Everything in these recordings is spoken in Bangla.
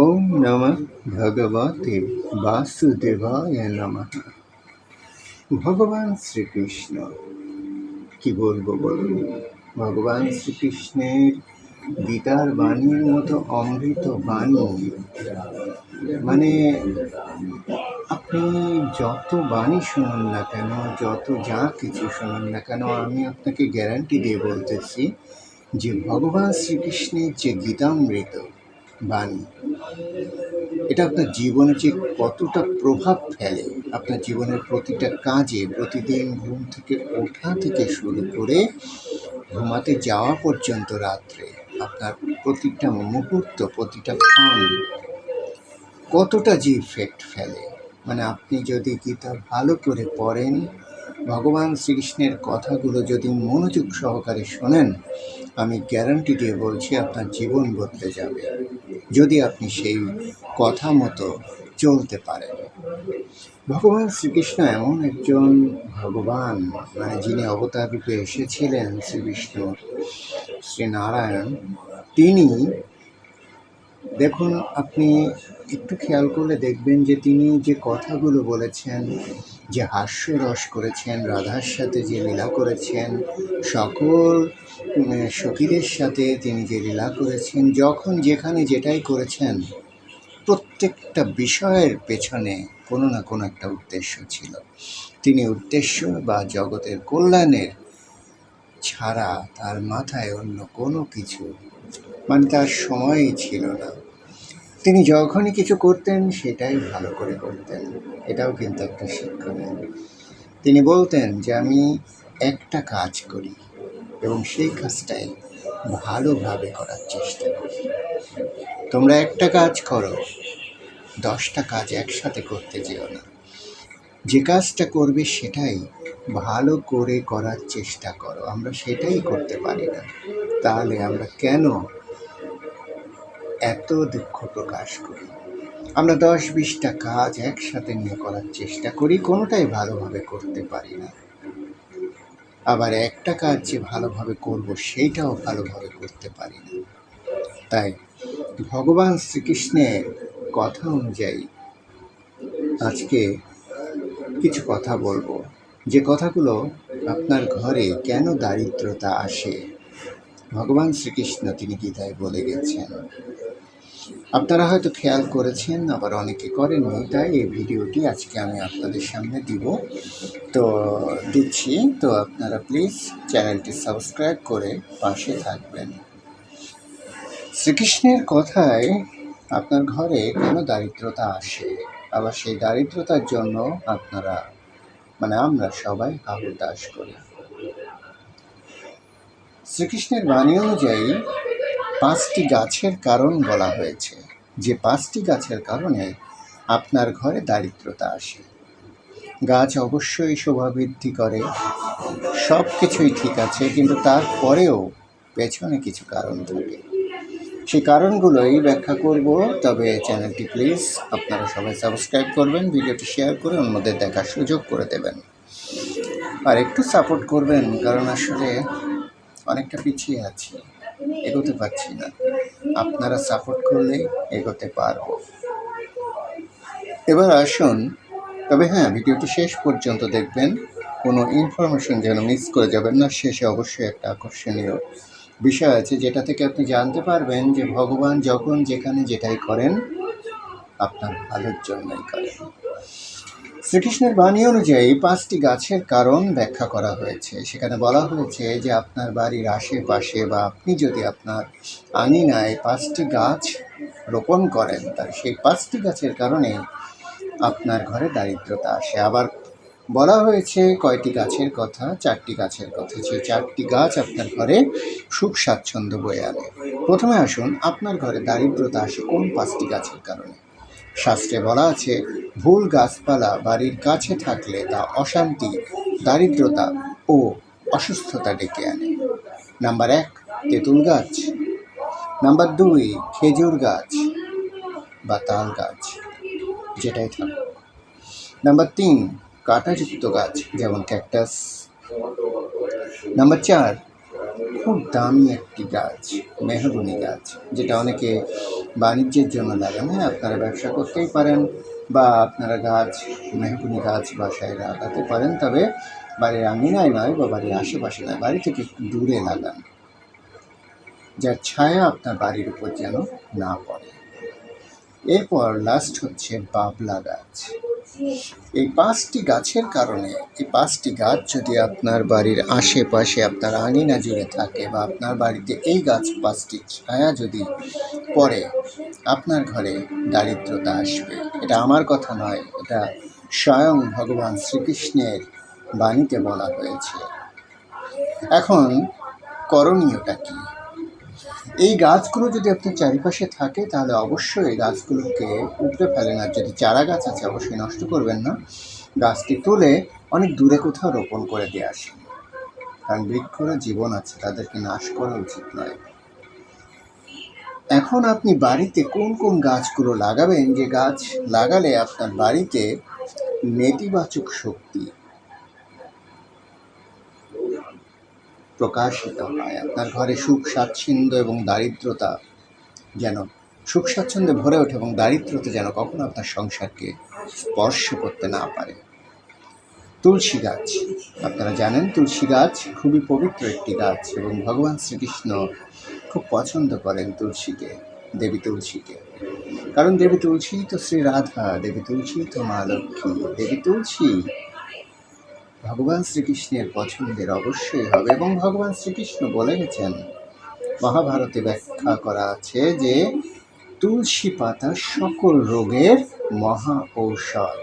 ওম নমঃ ভগবতে বাসুদেবায় নমঃ। ভগবান শ্রীকৃষ্ণ, কি বলব বলুন? ভগবান শ্রীকৃষ্ণের গীতার বাণীর মতো অমৃত বাণী মানে আপনি যত বাণী শুনুন না কেন, যত যা কিছু শুনুন না কেন, আমি আপনাকে গ্যারান্টি দিয়ে বলতেছি যে ভগবান শ্রীকৃষ্ণের যে গীতামৃত বাণী। এটা আপনার জীবনে যে কতটা প্রভাব ফেলে, আপনার জীবনের প্রতিটা কাজে, প্রতিদিন ঘুম থেকে ওঠা থেকে শুরু করে ঘুমাতে যাওয়া পর্যন্ত রাত্রে আপনার প্রতিটা মুহূর্ত, প্রতিটা ক্ষণ কতটা যে ইফেক্ট ফেলে। মানে আপনি যদি গীতা ভালো করে পড়েন ভগবান শ্রীকৃষ্ণের কথাগুলো যদি মনোযোগ সহকারে শোনেন, আমি গ্যারান্টি দিয়ে বলছি আপনার জীবন বদলে যাবে, যদি আপনি সেই কথা মতো চলতে পারেন। ভগবান শ্রীকৃষ্ণ এমন একজন ভগবান মানে যিনি অবতার রূপে এসেছিলেন শ্রীকৃষ্ণ শ্রীনারায়ণ, তিনি, দেখুন, আপনি একটু খেয়াল করলে দেখবেন যে তিনি যে কথাগুলো বলেছেন যে হাস্যরস করেছেন রাধার সাথে যে লীলা করেছেন সকল উম, সখীদের সাথে তিনি যে লীলা করেছেন যখন যেখানে যেটাই করেছেন প্রত্যেকটা বিষয়ের পেছনে কোনো না কোনো একটা উদ্দেশ্য ছিল। তিনি উদ্দেশ্য বা জগতের কল্যাণের ছাড়া তার মাথায় অন্য কোনো কিছু মানে তার সময়ই ছিল না। তিনি যখনই কিছু করতেন, সেটাই ভালো করে করতেন। এটাও কিন্তু একটা শিক্ষণীয়। তিনি বলতেন যে, আমি একটা কাজ করি এবং সেই কাজটাই ভালোভাবে করার চেষ্টা করি। তোমরা একটা কাজ করো, দশটা কাজ একসাথে করতে যেও না। যে কাজটা করবে, সেটাই ভালো করে করার চেষ্টা করো। আমরা সেটাই করতে পারি না। তাহলে আমরা কেন এত দুঃখ প্রকাশ করি। আমরা দশ বিশটা কাজ একসাথে নিয়ে করার চেষ্টা করি, কোনোটাই ভালোভাবে করতে পারি না। আবার একটা কাজ যে ভালোভাবে করব, সেইটাও ভালোভাবে করতে পারি না। তাই ভগবান শ্রীকৃষ্ণের কথা অনুযায়ী আজকে কিছু কথা বলব। যে কথাগুলো আপনার ঘরে কেন দারিদ্রতা আসে, ভগবান শ্রীকৃষ্ণ তিনি গীতায় বলে গেছেন। আপনারা হয়তো খেয়াল করেছেন, আবার অনেকে করেননি, তাই এই ভিডিওটি আজকে আমি আপনাদের সামনে দিব। তো দিচ্ছি, তো আপনারা প্লিজ চ্যানেলটি সাবস্ক্রাইব করে পাশে থাকবেন। শ্রীকৃষ্ণের কথায় আপনার ঘরে কেন দারিদ্রতা আসে? আবার সেই দারিদ্রতার জন্য আপনারা মানে আমরা সবাই হাহুতাস করি। শ্রীকৃষ্ণের বাণী অনুযায়ী পাঁচটি গাছের কারণ বলা হয়েছে। যে পাঁচটি গাছের কারণে আপনার ঘরে দারিদ্রতা আসে। গাছ অবশ্যই শোভাবৃদ্ধি করে সব কিছুই ঠিক আছে, কিন্তু তারপরেও পেছনে কিছু কারণ থাকে। সেই কারণগুলোই ব্যাখ্যা করব, তবে চ্যানেলটি প্লিজ আপনারা সবাই সাবস্ক্রাইব করবেন, ভিডিওটি শেয়ার করে অন্যদের দেখার সুযোগ করে দেবেন। আর একটু সাপোর্ট করবেন, কারণ আসলে অনেকটা পিছিয়ে আছি। এগোতে পারছি না। আপনারা সাপোর্ট করলেই এগোতে পারব। এবার আসুন, তবে হ্যাঁ ভিডিওটি শেষ পর্যন্ত দেখবেন। কোনো ইনফরমেশন যেন মিস করে যাবেন না, শেষে অবশ্যই একটা আকর্ষণীয় বিষয় আছে, যেটা থেকে আপনি জানতে পারবেন যে ভগবান যখন যেখানে যেটাই করেন, আপনার ভালোর জন্যই করেন। শ্রীকৃষ্ণের বাণী অনুযায়ী পাঁচটি গাছের কারণ ব্যাখ্যা করা হয়েছে। সেখানে বলা হয়েছে যে আপনার বাড়ির আশেপাশে বা আপনি যদি আপনার আঙিনায় পাঁচটি গাছ রোপণ করেন তার সেই পাঁচটি গাছের কারণে আপনার ঘরে দারিদ্রতা আসে। আবার বলা হয়েছে কয়টি গাছের কথা? চারটি গাছের কথা। সেই চারটি গাছ আপনার ঘরে সুখ স্বাচ্ছন্দ্য বয়ে আনে। প্রথমে আসুন, আপনার ঘরে দারিদ্রতা আসে কোন পাঁচটি গাছের কারণে? শাস্ত্রে বলা আছে, ভুল গাছপালা বাড়ির কাছে থাকলে তা অশান্তি, দারিদ্রতা ও অসুস্থতা ডেকে আনে। নাম্বার এক, তেঁতুল গাছ। নাম্বার দুই, খেজুর গাছ বা তাল গাছ, যেটাই থাকুক। নাম্বার তিন, কাঁটাযুক্ত গাছ, যেমন ক্যাকটাস। নাম্বার চার খুব দামি একটি গাছ, মেহগনি গাছ, যেটা অনেকে বাণিজ্যের জন্য লাগান। হ্যাঁ আপনারা ব্যবসা করতেই পারেন বা আপনারা গাছ, মেহগনি গাছ বাসায় লাগাতে পারেন, তবে বাড়ির আঙিনায় নয় বা বাড়ির আশেপাশে নয়, বাড়ি থেকে দূরে লাগান। যার ছায়া আপনার বাড়ির উপর যেন না পড়ে। এরপর লাস্ট হচ্ছে বাবলা গাছ। এই পাঁচটি গাছের কারণে, এই পাঁচটি গাছ যদি আপনার বাড়ির আশেপাশে আপনার আঙিনা জুড়ে থাকে বা আপনার বাড়িতে এই গাছ পাঁচটি ছায়া যদি পড়ে, আপনার ঘরে দারিদ্রতা আসবে। এটা আমার কথা নয়, এটা স্বয়ং ভগবান শ্রীকৃষ্ণের বাণীতে বলা হয়েছে। এখন করণীয়টা কী? এই গাছগুলো যদি আপনার চারিপাশে থাকে, তাহলে অবশ্যই এই গাছগুলোকে উপড়ে ফেলেন। আর যদি চারা গাছ আছে, অবশ্যই নষ্ট করবেন না। গাছটি তুলে অনেক দূরে কোথাও রোপণ করে দিয়ে আসেন। কারণ বৃক্ষরও জীবন আছে, তাদেরকে নাশ করা উচিত নয়। এখন আপনি বাড়িতে কোন কোন গাছগুলো লাগাবেন? যে গাছ লাগালে আপনার বাড়িতে নেতিবাচক শক্তি প্রকাশিত হয়। আপনার ঘরে সুখ, স্বাচ্ছন্দ্য এবং দারিদ্রতা যেন, সুখ, স্বাচ্ছন্দ্যে ভরে ওঠে এবং দারিদ্রতা যেন কখনো আপনার সংসারকে স্পর্শ করতে না পারে। তুলসী গাছ, আপনারা জানেন তুলসী গাছ খুবই পবিত্র একটি গাছ এবং ভগবান শ্রীকৃষ্ণ খুব পছন্দ করেন তুলসীকে, দেবী তুলসীকে। কারণ দেবী তুলসী তো শ্রী রাধা, দেবী তুলসী তো মা লক্ষ্মী, দেবী তুলসী ভগবান শ্রীকৃষ্ণের পছন্দের অবশ্যই হবে এবং ভগবান শ্রীকৃষ্ণ বলে গেছেন মহাভারতে ব্যাখ্যা করা আছে যে তুলসী পাতা সকল রোগের মহা ঔষধ।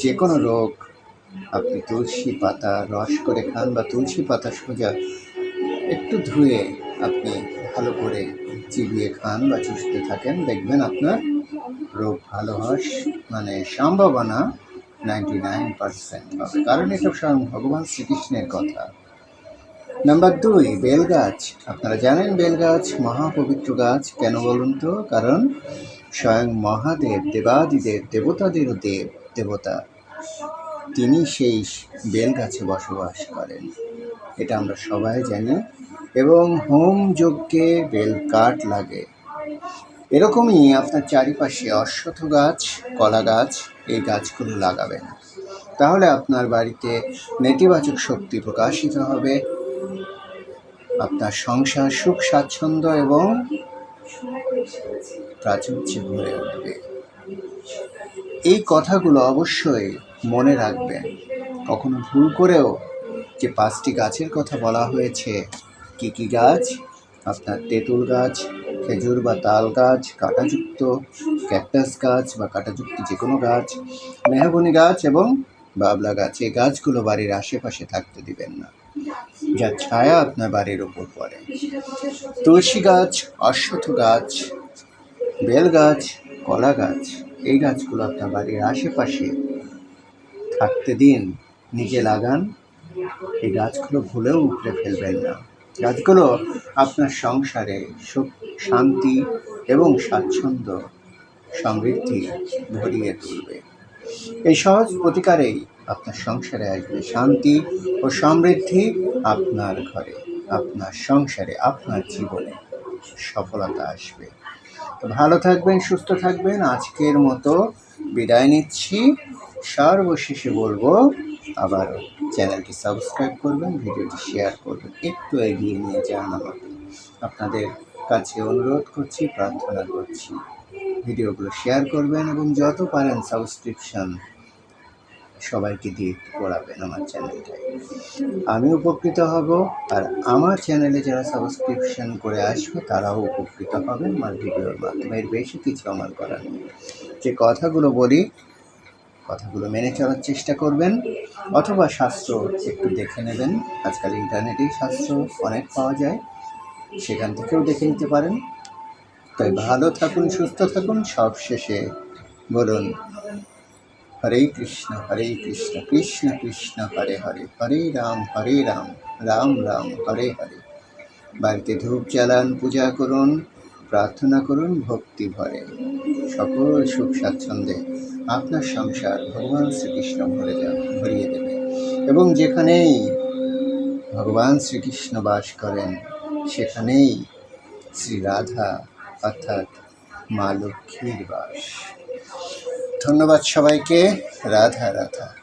যে কোনো রোগ, আপনি তুলসী পাতা রস করে খান বা তুলসী পাতা সোজা একটু ধুয়ে আপনি ভালো করে চিবিয়ে খান বা চুষতে থাকেন, দেখবেন আপনার রোগ ভালো হওয়ার মানে সম্ভাবনা নাইনটি নাইন পার্সেন্ট হবে। কারণ এটা স্বয়ং ভগবান শ্রীকৃষ্ণের কথা। নাম্বার দুই, বেলগাছ। আপনারা জানেন বেলগাছ, মহাপবিত্র গাছ। কেন বলুন তো? কারণ স্বয়ং মহাদেব, দেবাদিদেব, দেবতাদেরও দেব, দেবতা। তিনি সেই বেলগাছে বসবাস করেন। এটা আমরা সবাই জানি। এবং হোম যজ্ঞে বেল কাঠ লাগে। এরকমই আপনার চারিপাশে অশ্বত্থ গাছ, কলা গাছ এই গাছগুলো লাগাবেন তাহলে আপনার বাড়িতে নেতিবাচক শক্তি প্রকাশিত হবে। আপনার সংসার সুখ, স্বাচ্ছন্দ্য এবং প্রাচুর্য ভরে উঠবে। এই কথাগুলো অবশ্যই মনে রাখবেন। কখনো ভুল করেও যে পাঁচটি গাছের কথা বলা হয়েছে, কি কি গাছ? আপনার তেঁতুল গাছ খেজুর বা তাল গাছ, কাঁটাযুক্ত ক্যাকটাস গাছ বা কাঁটাযুক্ত যে কোনো গাছ, মেহগনি গাছ এবং বাবলা গাছ, এই গাছগুলো বাড়ির আশেপাশে থাকতে দিবেন না। যার ছায়া আপনার বাড়ির ওপর পড়ে। তুলসী গাছ, অশ্বত্থ গাছ, বেল গাছ, কলা গাছ, এই গাছগুলো আপনার বাড়ির আশেপাশে থাকতে দিন। নিজে লাগান। এই গাছগুলো ভুলেও উপড়ে ফেলবেন না। গাছগুলো আপনার সংসারে সুখ, শান্তি এবং স্বাচ্ছন্দ্য সমৃদ্ধি ভরিয়ে তুলবে। এই সহজ প্রতিকারেই আপনার সংসারে আসবে শান্তি ও সমৃদ্ধি আপনার ঘরে, আপনার সংসারে, আপনার জীবনে সফলতা আসবে। তো ভালো থাকবেন, সুস্থ থাকবেন। আজকের মতো বিদায় নিচ্ছি। সর্বশেষে বলব আবার চ্যানেলটি সাবস্ক্রাইব করবেন, ভিডিওটি শেয়ার করবেন, একটু এগিয়ে নিয়ে যান আমাকে। আপনাদের কাছে অনুরোধ করছি, প্রার্থনা করছি। ভিডিওগুলো শেয়ার করবেন এবং যত পারেন সাবস্ক্রিপশন সবাইকে দিয়ে একটু করাবেন আমার চ্যানেলটায়। আমি উপকৃত হব আর আমার চ্যানেলে যারা সাবস্ক্রিপশন করে আসবে, তারাও উপকৃত হবে আমার ভিডিওর মাধ্যমে এর বেশি কিছু আমার করার নেই। যে কথাগুলো বলি কথাগুলো মেনে চলার চেষ্টা করবেন, অথবা শাস্ত্র একটু দেখে নেবেন। আজকাল ইন্টারনেটেই শাস্ত্র অনেক পাওয়া যায়, সেখান থেকেও দেখে নিতে পারেন। তাই ভালো থাকুন, সুস্থ থাকুন, সব শেষে বলুন, হরে কৃষ্ণ হরে কৃষ্ণ কৃষ্ণ কৃষ্ণ, হরে হরে হরে রাম হরে রাম রাম রাম, হরে হরে। বাড়িতে ধূপ জ্বালান, পূজা করুন, প্রার্থনা করুন, ভক্তি ভরে। সকল সুখ স্বাচ্ছন্দ্যে। আপনার সংসার ভগবান শ্রীকৃষ্ণ ভরে যান ভরিয়ে দেবে। এবং যেখানেই ভগবান শ্রীকৃষ্ণ বাস করেন, সেখানেই শ্রী রাধা অর্থাৎ মা লক্ষ্মীর বাস। ধন্যবাদ সবাইকে। রাধা রাধা।